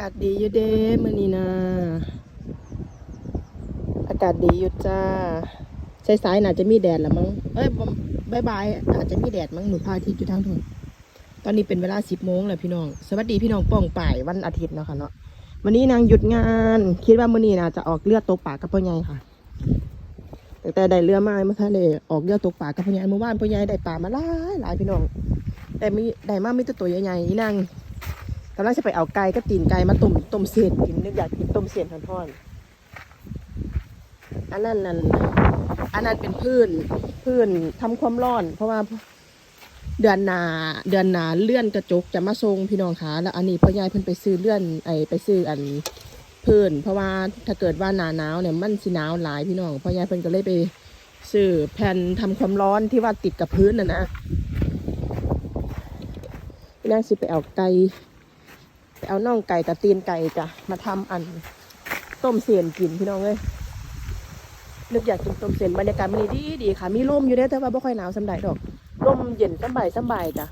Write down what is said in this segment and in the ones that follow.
ากาศดีอยู่เด้มื้อนี้นะอากาศดีอยู่จ้าสายๆน่าจะมีแดดละมั้งเอ้ยบ่บายๆอาจจะมีแดดมั้งหนูพาทิตย์อยู่ทางทุ่งตอนนี้เป็นเวลา10โมงแล้วพี่น้อง สวัสดีพี่น้องป้องป่ายวันอาทิตย์เนาะค่ะเนาะวันนี้นางหยุดงาน คิดว่ามื้อนี้น่าจะออกเรือดตกปากับพ่อใหญ่ค่ะแต่แต่ได้เรือมาเมื่อท่านได้ออกเรือตกปลากับพ่อใหญ่เมื่อวานพ่อใหญ่ได้ปลามาหลายหลายพี่น้อง แต่มีได้มามีแต่ตัวใหญ่ๆนี่นางำลังจะไปเอาไก่ก็ตีนไก่มาต้มต้มเสียนกินนึกอยากกินต้มเสียนทอดอันนั้นนั่นอันนั้นเป็นพื้นพื้นทำความร้อน เพราะว่าเดือนหนาเดือนหนาเลื่อนกระจกจะมาทรงพี่น้องคะแล้วอันนี้พ่อยายเพิ่นไปซื้อเลื่อนไอไปซื้ออันพื้น เพราะว่าถ้าเกิดว่าหนาหนาวเนี่ยมันสิหนาวหลายพี่น้องพ่อยายเพิ่นก็เลยไปซื้อแผ่นทำความร้อนที่ว่าติดกับพื้นน่ะนะพี่นางสิไปเอาไก่ เอาน่องไก่กับตีนไก่จ้ะมาทำอันต้มเสียนกินพี่น้องเลยนึกอยากกินต้มเสียนบรรยากาศมันดีดีค่ะ มีลมอยู่เด้แต่ว่าไม่ค่อยหนาวสำใดดอกลมเย็นสบายสบายจ้ะ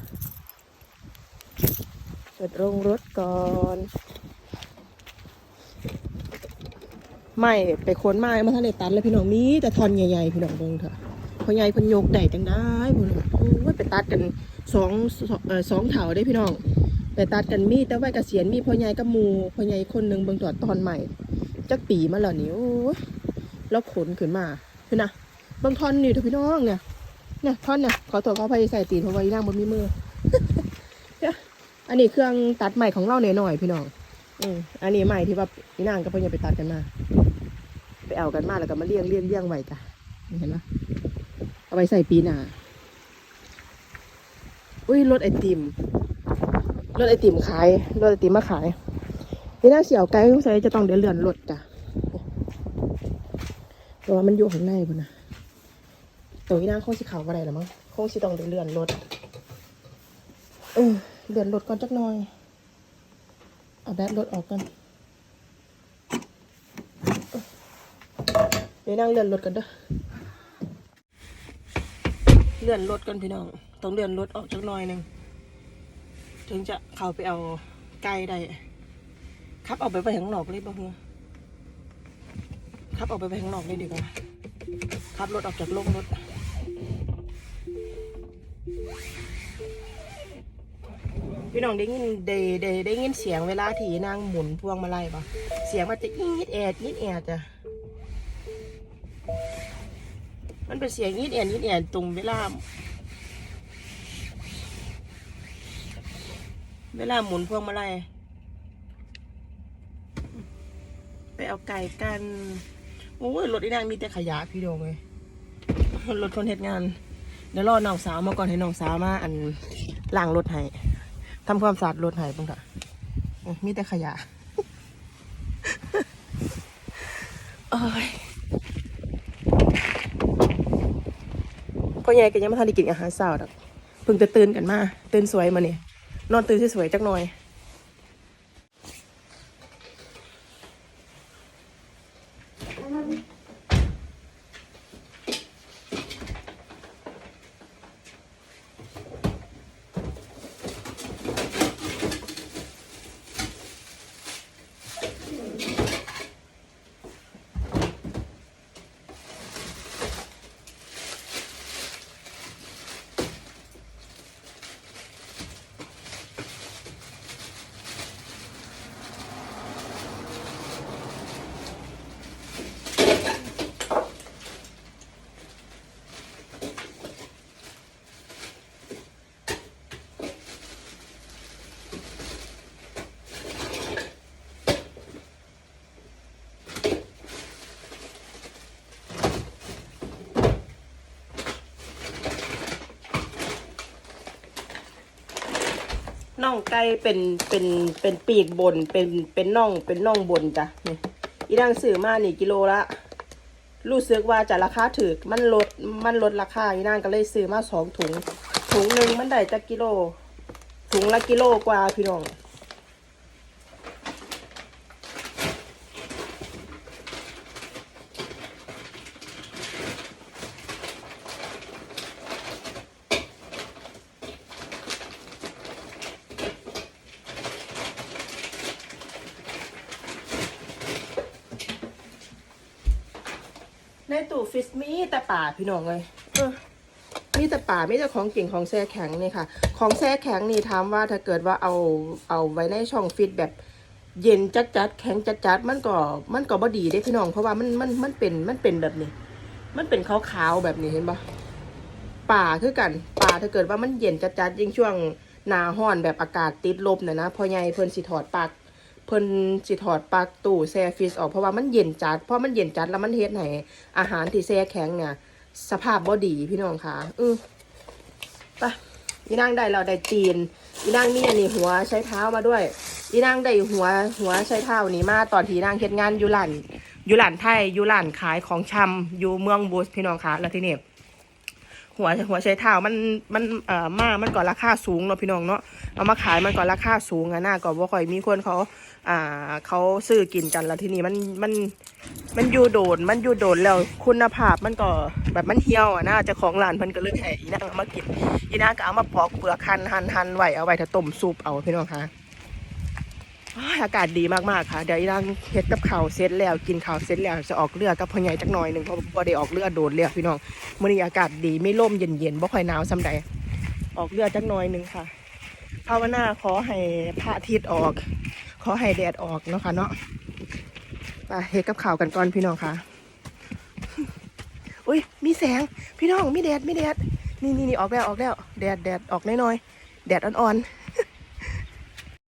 เปิดโรงรถก่อนไม่ไปค้นไม้มาทะเลตันเลยพี่น้องมีแต่ทอนใหญ่ๆพี่น้องเบิ่งเถอะพอใหญ่พิ่นยกได้จังได้พุ่นน่ะโอ้ยไปตัดกันสองเอ่อสองเถาได้พี่น้อง ไปตัดกันมีแต่ว่าเกษียณมีพ่อใหญ่กับมูพ่อใหญ่คนหนึ่งเบิ่งตอดตอนใหม่จักปีมาแล้วนี่โอ้แล้วขนขึ้นมาเห็นะเบิ่งท่อนนี่เถอะพี่น้องเนี่ยเนี่ยท่อนเนี่ยขอตัวเขาไปใส่ตีนเพราะว่าอีนางบนมีมือเนี่ยอันนี้เครื่องตัดใหม่ของเราหน่อยพี่น้องอืมอันนี้ใหม่ที่ว่าอีนางกับพ่อใหญ่ไปตัดกันมาไปเอากันมาแล้วก็มาเลี้ยงเลี้ยงเลี้ยงไว้จ้ะเห็นปะเอาไปใส่ปีหน้าอุ้ยรถไอติม รถไอติมขายรถไอติมมาขายนี่น่าเสียวไกลสงสัยจะต้องเดินเลื่อนรถจ้ะเพราะว่ามันอยู่ข้างในพุ่นนะตัวนี้น่าคงสิเขาวอะไรหรอมั้งคงสิต้องเดินเลื่อนรถเออเลื่อนรถก่อนจักหน่อยเอาแบตรถออกก่อนเดี๋ยวนั่งเลื่อนรถกันเด้อเลื่อนรถกันพี่น้อง ต้องเลื่อนรถออกจักหน่อยหนึ่ง ถึงจะเข้าไปเอาไก่ได้ขับออกไปไปข้างนอกเลยบ่เฮือขับออกไปไปข้างนอกเลยดีกว่าขับรถออกจากโรงรถพี่น้องได้ยินได้ได้ได้ยินเสียงเวลาที่นางหมุนพวงมาลัยปะเสียงมันจะอีดแอดอีดแอดจ้ะมันเป็นเสียงอีดแอดอีดแอดตรงเวลา เวลาหมุนพวงมาลัยไปเอาไก่กัน โอ้ยรถอีนางมีแต่ขยะพี่โดงเลยรถคนเหตุงาน เดี๋ยวรอน้องสาวมาก่อนให้น้องสาวมาอันล้างรถให้ทำความสะอาดรถให้บ้างเถอะมีแต่ขยะโอ้ยพ่อใหญ่ก็ยังไม่ทันได้กินอาหารเช้าดอกเพิ่งจะตื่นกันมาตื่นสวยมาเนี่ย นอนตื่นสวยๆจักหน่อย น่องไก่เป็นเป็นเป็นปีกบนเป็นเป็นน่องเป็นน่องบนจ้ะนี่อีดังซื้อมานี่กิโลละรู้สึกว่าจะราคาถือมันลดมันลดราคาอีนางก็เลยซื้อมาสองถุง ถุงหนึ่งมันได้จะกิโล ถุงละกิโลกว่าพี่น้อง ในตู้ฟิสมีแต่ป่าพี่น้องเลยเออมีแต่ป่ามีแต่ของเก่งของแช่แข็งนี่ค่ะ ของแช่แข็งนี่ถามว่าถ้าเกิดว่าเอาเอาไว้ในช่องฟิตแบบเย็นจัดจัดแข็งจัดจัดมันก็มันก็บ่ดีได้พี่น้องเพราะว่ามันมันมันเป็นมันเป็นแบบนี้ มันเป็นขาวๆแบบนี้เห็นปะป่าคือกัน ป่าถ้าเกิดว่ามันเย็นจัดจัดยิ่งช่วงหนาห้อนแบบอากาศติดลบน่ะนะพอใหญ่เพิ่นสิถอดปลัก เพิ่นสิถอดปลักตู้แช่ฟรีซออกเพราะว่ามันเย็นจัดเพราะมันเย็นจัดแล้วมันเฮ็ดให้อาหารที่แช่แข็งเนี่ย สภาพบ่ดีพี่น้องค่ะ อือไปอีนางได้เราได้จีนอีนางมีอันนี้หัวใช้เท้ามาด้วย อีนางได้หัวหัวใช้เท้านี้มาตอนที่นางเฮ็ดงานอยู่ร้านอยู่ร้านไทยอยู่ร้านขายของชำอยู่เมืองบูสพี่น้องค่ะแล้วที่นี่หัวหัวใช้เท้ามันมันเอ่อมามันก็ราคาสูงเนาะพี่น้องเนาะเอามาขายมันก็ราคาสูงอะนะก็บ่าค่อยมีคนเขา อ่า เขาซื้อกินกันแล้วที่นี่มันมันมันอยู่โดนมันอยู่โดนแล้วคุณภาพมันก็แบบมันเหี่ยวอะนะเจ้าของร้านเพิ่นก็เลยให้อีนางเอามากินอีนางก็เอามาปอกเปลือกหั่นหั่นหั่นไว้เอาไว้ถ้าต้มซุปเอาพี่น้องคะอากาศดีมากๆค่ะเดี๋ยวอีนางเฮ็ดกับข้าวเสร็จแล้วกินข้าวเสร็จแล้วจะออกเรือกับพ่อใหญ่จักหน่อยหนึ่งเพราะบ่ได้ออกเรือโดดแล้วพี่น้องมื้อนี้อากาศดีไม่ร่มเย็นๆบ่ค่อยหนาวซำใดออกเรือจักหน่อยหนึ่งค่ะภาวนาขอให้พระอาทิตย์ออก ขอให้แดดออกเนาะค่ะเนาะไปเฮ็ดกับข่าวกันก่อนพี่น้องค่ะอุ้ยมีแสงพี่น้องมีแดดมีแดดนี่นี่นี่ออกแล้วออกแล้ว แดดแดดออกน้อยๆแดดอ่อนๆ